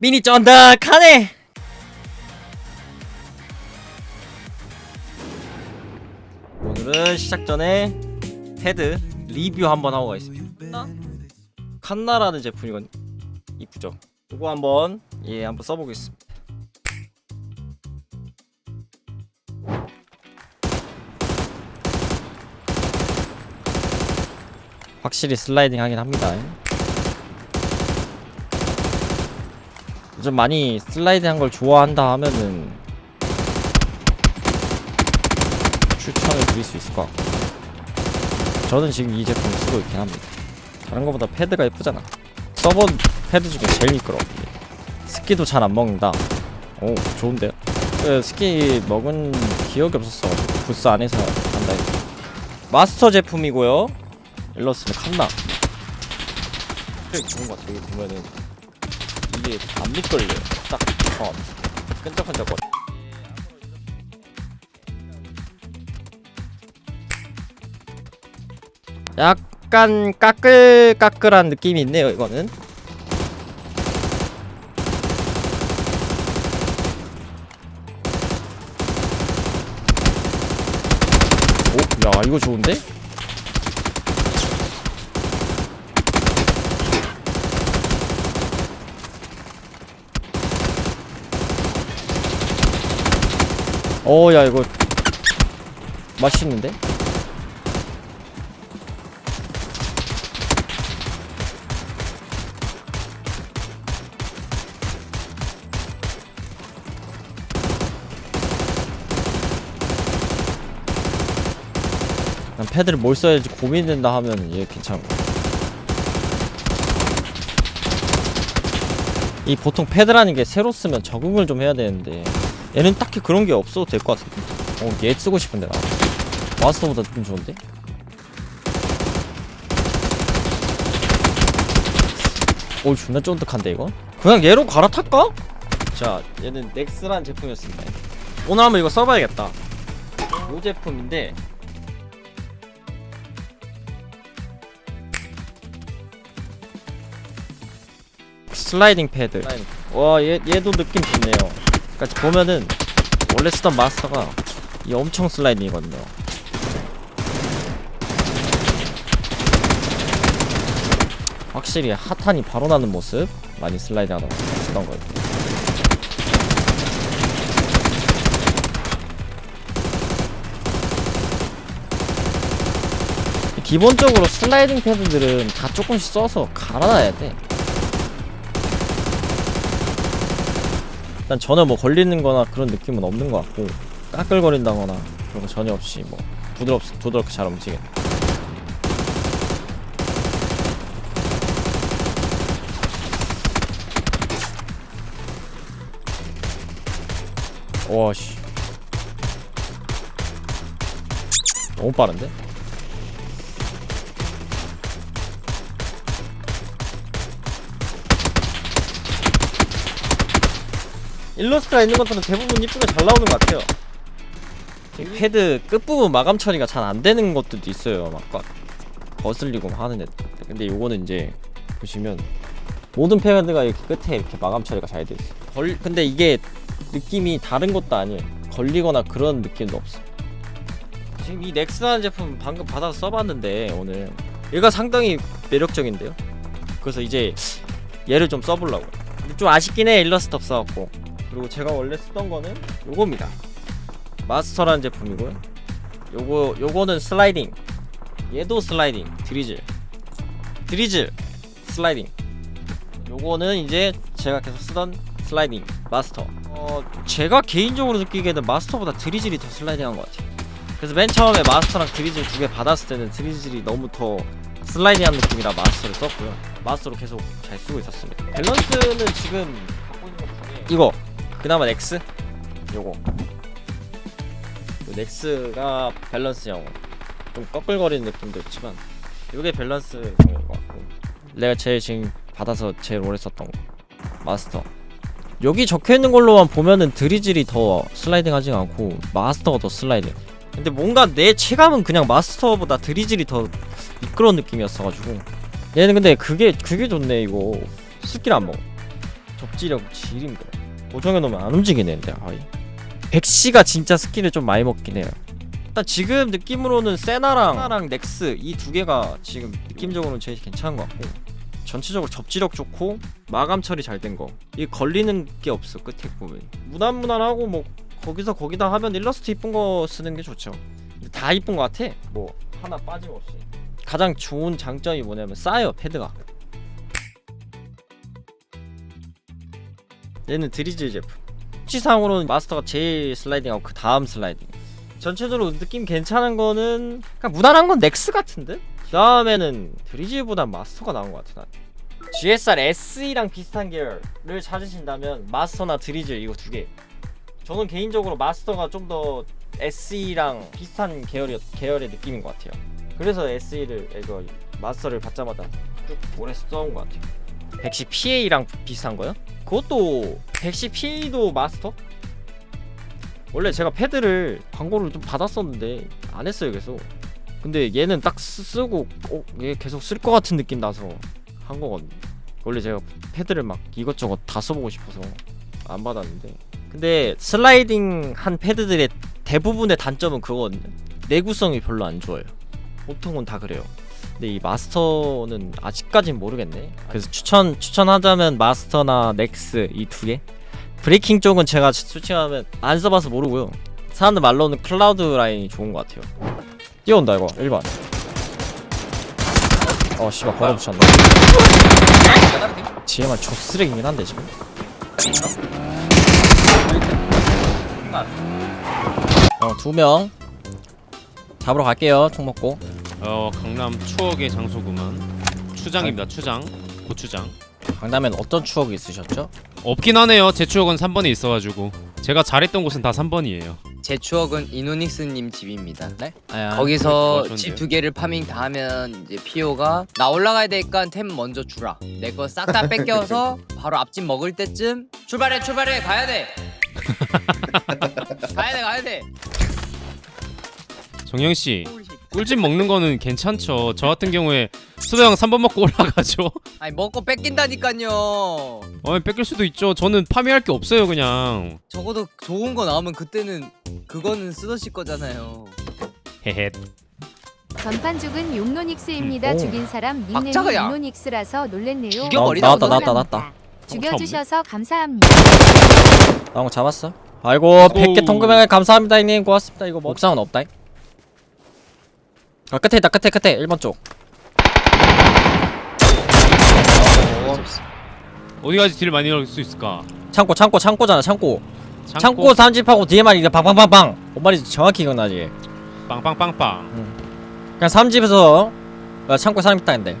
미니 쩐다카네. 오늘은 시작 전에 헤드 리뷰 한번 하고 가겠습니다. 칸나라는 제품이건 이쁘죠? 이거 한번 예 한번 써보겠습니다. 확실히 슬라이딩 하긴 합니다 좀 많이 슬라이드 한 걸 좋아한다 하면은 추천을 드릴 수 있을 것 같고. 저는 지금 이 제품 쓰고 있긴 합니다. 다른 거보다 패드가 예쁘잖아. 서버 패드 중에 제일 미끄러워. 스키도 잘 안 먹는다. 오 좋은데요? 그 스키 먹은 기억이 없었어. 부스 안에서 한다 해서. 마스터 제품이고요. 일러스는 칸나. 좋은 것 같아. 여기 보면은 이게 안 미끌려요. 딱 어, 끈적끈적 거려. 약간 까끌까끌한 느낌이 있네요. 이거는. 오, 야 이거 좋은데? 어, 야, 이거 맛있는데? 난 패드를 뭘 써야 할지 고민된다 하면 얘 괜찮고. 이 보통 패드라는 게 새로 쓰면 적응을 좀 해야 되는데 얘는 딱히 그런 게 없어도 될 것 같은데? 어, 얘 쓰고 싶은데 나. 마스터보다 느낌 좋은데? 오 존나 쫀득한데 이거? 그냥 얘로 갈아탈까? 자 얘는 넥스라는 제품이었습니다. 오늘 한번 이거 써봐야겠다. 이 제품인데 슬라이딩 패드. 와 얘, 얘도 느낌 좋네요 그러니까 보면은 원래 쓰던 마스터가 이 엄청 슬라이딩이거든요. 확실히 핫한이 바로 나는 모습 많이 슬라이딩 하던 쓰던 거예요 기본적으로 슬라이딩 패드들은 다 조금씩 써서 갈아놔야 돼 일단 전혀 뭐 걸리는 거나 그런 느낌은 없는 것 같고 까끌거린다거나 그런 거 전혀 없이 뭐 부드럽, 부드럽게 잘 움직여 와씨 너무 빠른데? 일러스트가 있는 것들은 대부분 이쁘게 잘 나오는 것 같아요. 이 패드 끝부분 마감 처리가 잘 안 되는 것들도 있어요. 막, 막 거슬리고 하는 애. 근데 요거는 이제 보시면 모든 패드가 이렇게 끝에 이렇게 마감 처리가 잘 돼 있어. 걸 근데 이게 느낌이 다른 것도 아니에요. 걸리거나 그런 느낌도 없어. 지금 이 넥스라는 제품 방금 받아서 써봤는데 오늘 얘가 상당히 매력적인데요. 그래서 이제 얘를 좀 써보려고요. 좀 아쉽긴 해 일러스트 없어갖고 그리고 제가 원래 쓰던 거는 요겁니다. 마스터라는 제품이고요. 요거 요거는 슬라이딩. 얘도 슬라이딩. 드리즐. 드리즐 슬라이딩. 요거는 이제 제가 계속 쓰던 슬라이딩 마스터. 어 제가 개인적으로 느끼기에는 마스터보다 드리즐이 더 슬라이딩한 것 같아요. 그래서 맨 처음에 마스터랑 드리즐 두 개 받았을 때는 드리즐이 너무 더 슬라이딩한 느낌이라 마스터를 썼고요. 마스터로 계속 잘 쓰고 있었습니다. 밸런스는 지금 갖고 있는 것 중에 이거 그나마 넥스 요거. 요 넥스가 밸런스형. 좀 꺼끌거리는 느낌도 있지만 요게 밸런스형인 것 같고. 내가 제일 지금 받아서 제일 오래 썼던 거. 마스터. 여기 적혀있는 걸로만 보면은 드리즐이 더 슬라이딩 하지 않고 마스터가 더 슬라이딩. 근데 뭔가 내 체감은 그냥 마스터보다 드리즐이 더 미끄러운 느낌이었어가지고. 얘는 근데 그게 그게 좋네 이거. 습기를 안 먹어. 접지력 지림도 고정해놓으면 안 움직이는데 아이 백시가 진짜 스킬을 좀 많이 먹긴 해요 일단 지금 느낌으로는 세나랑 세나랑 넥스 이 두 개가 지금 느낌적으로는 제일 괜찮은 것 같고 전체적으로 접지력 좋고 마감 처리 잘 된 거. 이 걸리는 게 없어 끝에 보면 무난무난하고 뭐 거기서 거기다 하면 일러스트 이쁜 거 쓰는 게 좋죠. 다 이쁜 거 같아. 뭐 하나 빠짐없이. 가장 좋은 장점이 뭐냐면 싸요 패드가. 얘는 드리즐 제품. 수치상으로는 마스터가 제일 슬라이딩하고 그 다음 슬라이딩. 전체적으로 느낌 괜찮은 거는 그냥 무난한 건 넥스 같은데? 그 다음에는 드리즐보다 마스터가 나온 것 같아 난. GSR SE랑 비슷한 계열을 찾으신다면 마스터나 드리즐 이거 두 개. 저는 개인적으로 마스터가 좀 더 SE랑 비슷한 계열이 계열의 느낌인 것 같아요. 그래서 SE를 이거 마스터를 받자마자 쭉 오래 써온 것 같아요. 110 PA랑 비슷한 거요? 그것도 110 PA도 마스터? 원래 제가 패드를 광고를 좀 받았었는데 안 했어요 계속. 근데 얘는 딱 쓰, 쓰고 어, 얘 계속 쓸 것 같은 느낌 나서 한 거거든요. 원래 제가 패드를 막 이것저것 다 써보고 싶어서 안 받았는데 근데 슬라이딩 한 패드들의 대부분의 단점은 그거거든요. 내구성이 별로 안 좋아요. 보통은 다 그래요. 근데 이 마스터는 아직까진 모르겠네. 그래서 추천 추천하자면 마스터나 넥스 이 두 개. 브레이킹 쪽은 제가 솔직히 하면 안 써봐서 모르고요. 사람들 말로는 클라우드 라인이 좋은 것 같아요. 뛰어온다 이거 1번. 어 씨발 바로 붙였네. GMR 족쓰레기긴 한데 지금. 어두 명. 잡으러 갈게요. 총 먹고. 어 강남 추억의 장소구만 추장입니다 추장 고추장 강남엔 어떤 추억이 있으셨죠? 없긴 하네요 제 추억은 3번에 있어가지고 제가 잘했던 곳은 다 3번이에요 제 추억은 이노닉스님 집입니다. 네? 아, 거기서 좋았는데요? 집두 개를 파밍 다 하면 이제 피오가 나 올라가야 되니까 템 먼저 주라. 내 거 싹 다 뺏겨서 바로 앞집 먹을 때쯤 출발해 출발해 가야 돼. 가야 돼 가야 돼. 정영씨 꿀집 먹는 거는 괜찮죠 저 같은 경우에 수도형 3번 먹고 올라가죠 아니 먹고 뺏긴다니까요. 어 뺏길 수도 있죠 저는 파밍할 게 없어요 그냥 적어도 좋은 거 나오면 그때는 그거는 쓰더시 거잖아요. 헤헷 전판 죽은 용노닉스입니다. 오. 죽인 사람 닉네임이 박자가야. 용노닉스라서 놀랬네요. 죽여버리자, 나왔다 나왔다. 나왔다. 죽여주셔서 감사합니다. 나온 거 잡았어. 아이고 100개 통금액 감사합니다 형님 고맙습니다. 이거 뭐 옥상은 없다. 아 끝에 있다 끝에 끝에 1번 쪽. 어디까지 딜 많이 넣을 수 있을까 창고 창고 창고잖아 창고. 창고, 창고 삼집하고 뒤에만 이제 방방방방. 뭔 말인지 정확히 기억나지. 빵빵빵빵 그냥 삼집에서 야, 창고에 사람 있다 했는데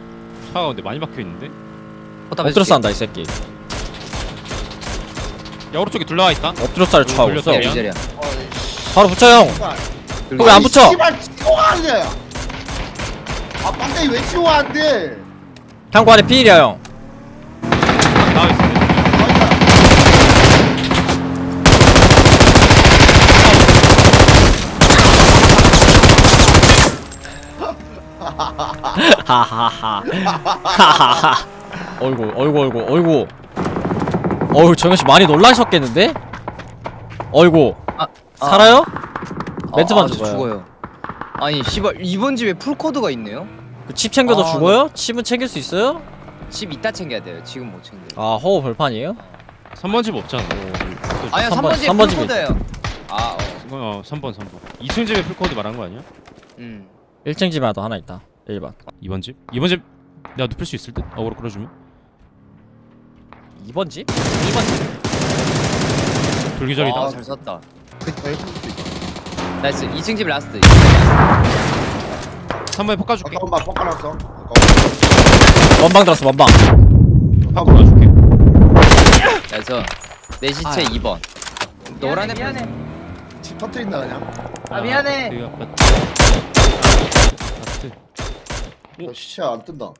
차가 근데 많이 박혀있는데 엎드려 싸운다 이 새끼. 야 오른쪽에 둘 나와 있다 엎드려 싸를 쳐하고 있어. 바로 붙여 형. 그거 왜안 붙여? 씨발 안 돼. 아 빵댕이 왜 치워 안 돼? 창고 안에 피일이야 형. 나와 있어 하하하. 하하하. 어이구 어이구 어이구 어이구. 어이구 정현 씨 많이 놀라셨겠는데? 어이구 아, 살아요? 멘트만 아, 저 죽어요. 죽어요. 아니 씨발 이번 집에 풀 코드가 있네요. 그칩 챙겨도 아, 죽어요? 칩은 챙길 수 있어요? 집 이따 챙겨야 돼요. 지금 못 챙겨요. 아 허우 벌판이에요? 3번 집 없잖아 아니야 삼 3번, 번, 집에 삼번 풀 집에 코드예요. 아, 어. 어 3번 3번 2층 집에 풀코드 말한 거 아니야? 음. 1층 집에도 하나 있다 1번 2번 집? 2번 집 내가 눕힐 수 있을 듯? 어그로 끌어주면 2번 집? 2번 집 불기절이다 아, 잘 쐈다. 나이스. 2층 집 라스트. 3번에 볶아줄게 잠깐만 뻑가놨어. 원방 들었어 원방 하고 놔줄게 나이스. 내 시체 아. 2번. 노란 애 미안해. 집 터트린다 그냥. 아, 미안해. 그 아파트 너 시체 안 뜬다.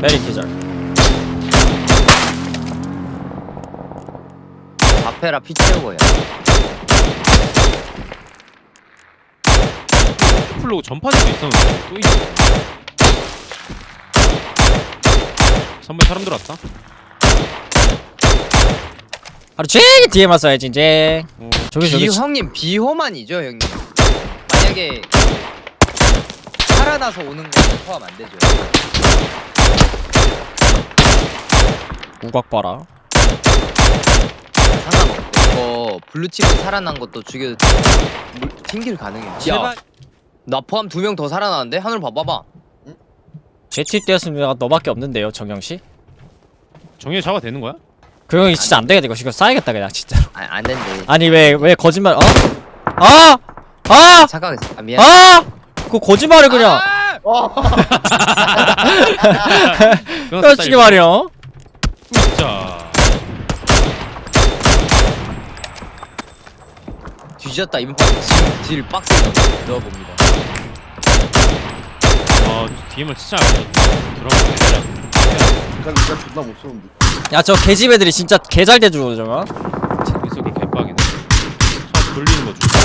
메리 기절 앞에라 피 채우고요. 플로우 전판에도 있었는데 또 있네 3번에 사람 들어왔다 하루 종일 뒤에 맞서야지 이제 어. 저기 저기 비 형님 비호만이죠 형님. 만약에 살아나서 오는 거 포함 안 되죠. 우각 봐라 상관없고 이거 블루칩 살아난 것도 죽여도 물- 팀킬 가능해요. 제발 나 포함 두 명 더 살아나는데 하늘 봐봐봐. 되었으면 너밖에 없는데요 정영씨? 정예 잡아 되는 거야? 그 형이 진짜 안 되겠다 이거 이거 싸야겠다 그냥 진짜로 아, 안 된대. 아니 왜 왜 거짓말 어? 아! 아! 착각했어. 아, 미안. 아! 그 거짓말을 그냥 아! 어. 솔직히 말이야 진짜 뒤졌다 이번 판 지금 딜 빡세게 넣어봅니다. 아 DMR 진짜 안 되냐 난 진짜 존나 못 쏘는데. 야 저 개집 애들이 진짜 개잘 대주고 저거 그 개빡이네 차 돌리는 거 좋다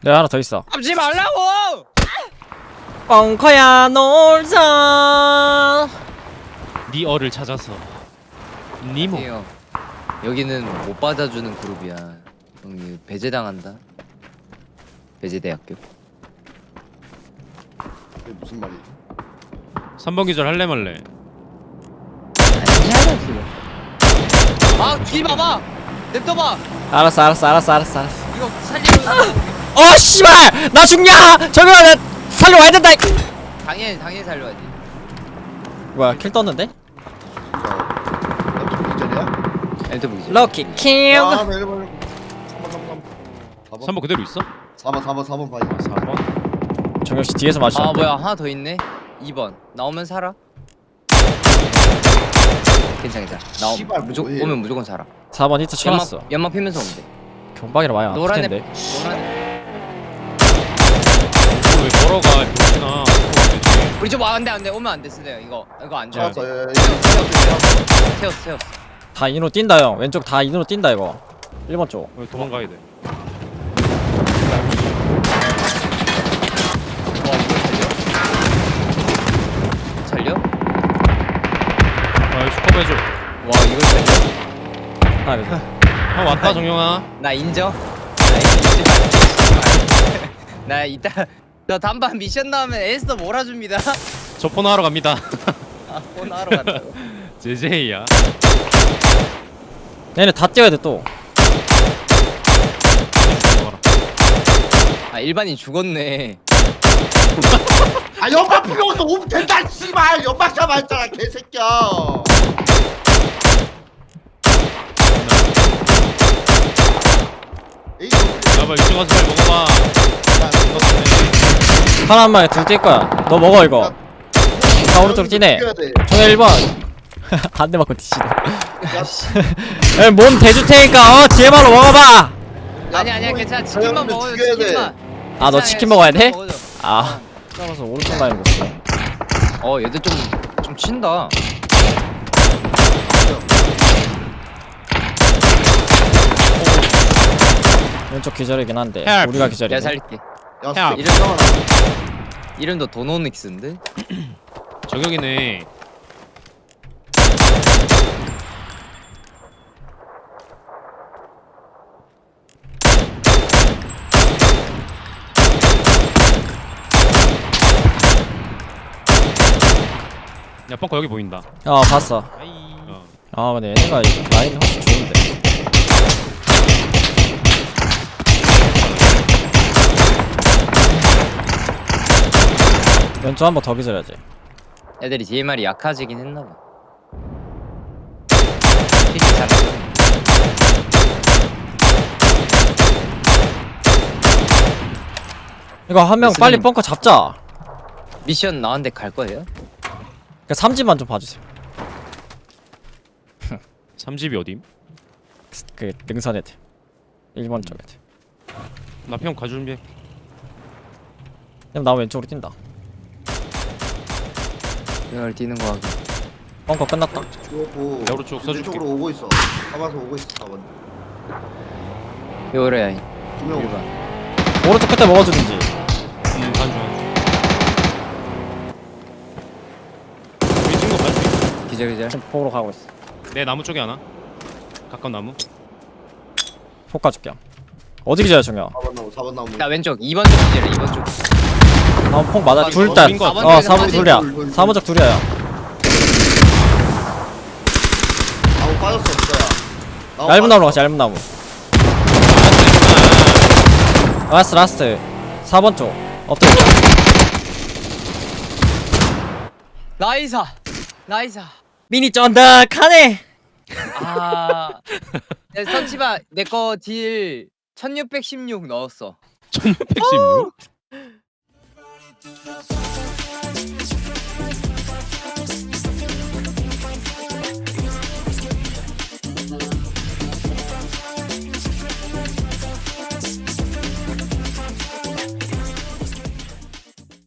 내가 하나 더 있어 잡지 말라고! 뻥커야 놀자 네 어를 찾아서 니모 형 여기는 못 받아주는 그룹이야. 형이 배제당한다. 배제대학교. 이게 무슨 말이야? 3번 기절 할래 말래 아, 뒤 봐봐! 냅둬봐! 알았어 알았어 알았어 알았어 알았어 이거 살리면 어 씨발 나 죽냐 저거 나 살려와야 된다 이- 당연히, 당연히 살려야지. 뭐야 킬 떴는데? 기절이야? 럭키 킬 아, 나 이러면 3번 3번 3번 그대로 있어? 4번 4번 4번 봐야 아 4번? 정혁 씨 뒤에서 맞추 아, 뭐야, 하나 더 있네? 2번. 나오면 살아. 괜찮아, 괜찮아. 나오 무조건, 뭐해. 오면 무조건 살아. 4번 히트 쳐놨어 연막, 피면서 오면 돼. 경박이라 많이 노란 아플 애, 텐데 노란 애. 걸어가 병신아 우리 좀 와, 안 돼, 안 돼. 오면 안 돼, 쓰네요. 이거, 이거 안. 예, 예. 세웠어, 세웠어. 세웠어, 세웠어. 다 인으로 뛴다 형 왼쪽 다 인으로 뛴다 이거 1번 쪽 왜 도망가야 돼 와, 이거 살려? 살려? 아 슈퍼 해줘 와, 이걸 살려? 하나 둘 셋. 형 왔다 정영아 나 인정. 나 인정. 나 이따 저 단반 미션 나오면 에스더 몰아줍니다. 저 폰화 하러 갑니다. 아, 폰 하러 간다고. 제제이야. 얘네 다 뛰어야 돼 또. 아 일반인 죽었네. 아 연막 필요 없어 오면 된다 씨발. 연막 잡아 했잖아 개새끼야. 에이 야봐 2층 가서 잘 먹어봐. 먹었네 하나 한 마리 둘뛸 거야 너 먹어 이거 다 오른쪽으로 뛰네 정혁 1번 한 대 맞고 뒤지네 야, 몸 대줄 테니까 어 뒤에 바로 먹어봐 아니 아니야 괜찮아 치킨만 먹어요 죽여야 돼. 치킨만. 아, 너 괜찮아요, 치킨 먹어야 돼? 아 따라서 오른쪽 라인 먹어 어 얘들 좀 좀 친다. 왼쪽 기절이긴 한데 Help. 우리가 기절이네 내가 살릴게. 야 이름 이름도 도노닉스인데. 저격이네. 야 벙커 여기 보인다. 어 봤어. 어. 아 근데 얘네가 이 라인이 훨씬 좋은데 왼쪽 한 번 더 기절해야지 애들이 DMR이 약해지긴 했나봐. 킬이 잘했어. 이거 한 명. 빨리 벙커 잡자 미션 나왔는데 갈 거예요? 그 삼지만 좀 봐주세요 3집이 어딘? 그 능선 애들 1번 쪽 애들 나평 가줄 준비해 그럼 나 왼쪽으로 뛴다 이걸 뛰는 거 하기. 벙커 끝났다. 죽었고. 내 오른쪽 써줄게. 쪽으로 오고 있어. 잡아서 오고 있어 4번 요래 두명. 오고 1번 오른쪽 끝에 먹어주는지. 음 간주 간주 우리 친구 갈수 있어 기절 기절. 지금 포로 가고 있어. 내 나무 쪽에 하나. 가까운 나무. 폭 가줄게. 어디 기자야 정현 4번 나무 4번 나무 나 왼쪽. 2번 쪽 기절해 2번 쪽 다음 폭 맞아. 같아. 어 4번 4번 쪽에서 둘이야. 4번적 둘이야 나무 빠졌어 진짜야. 얇은 나무로. 가자 얇은 나무. 라스트 라스트. 4번 쪽. 엎드려. 나이사! 나이사! 미니 쩐다. 카네. 아. 내 선치바 내 거 딜 1616 넣었어. 1616? The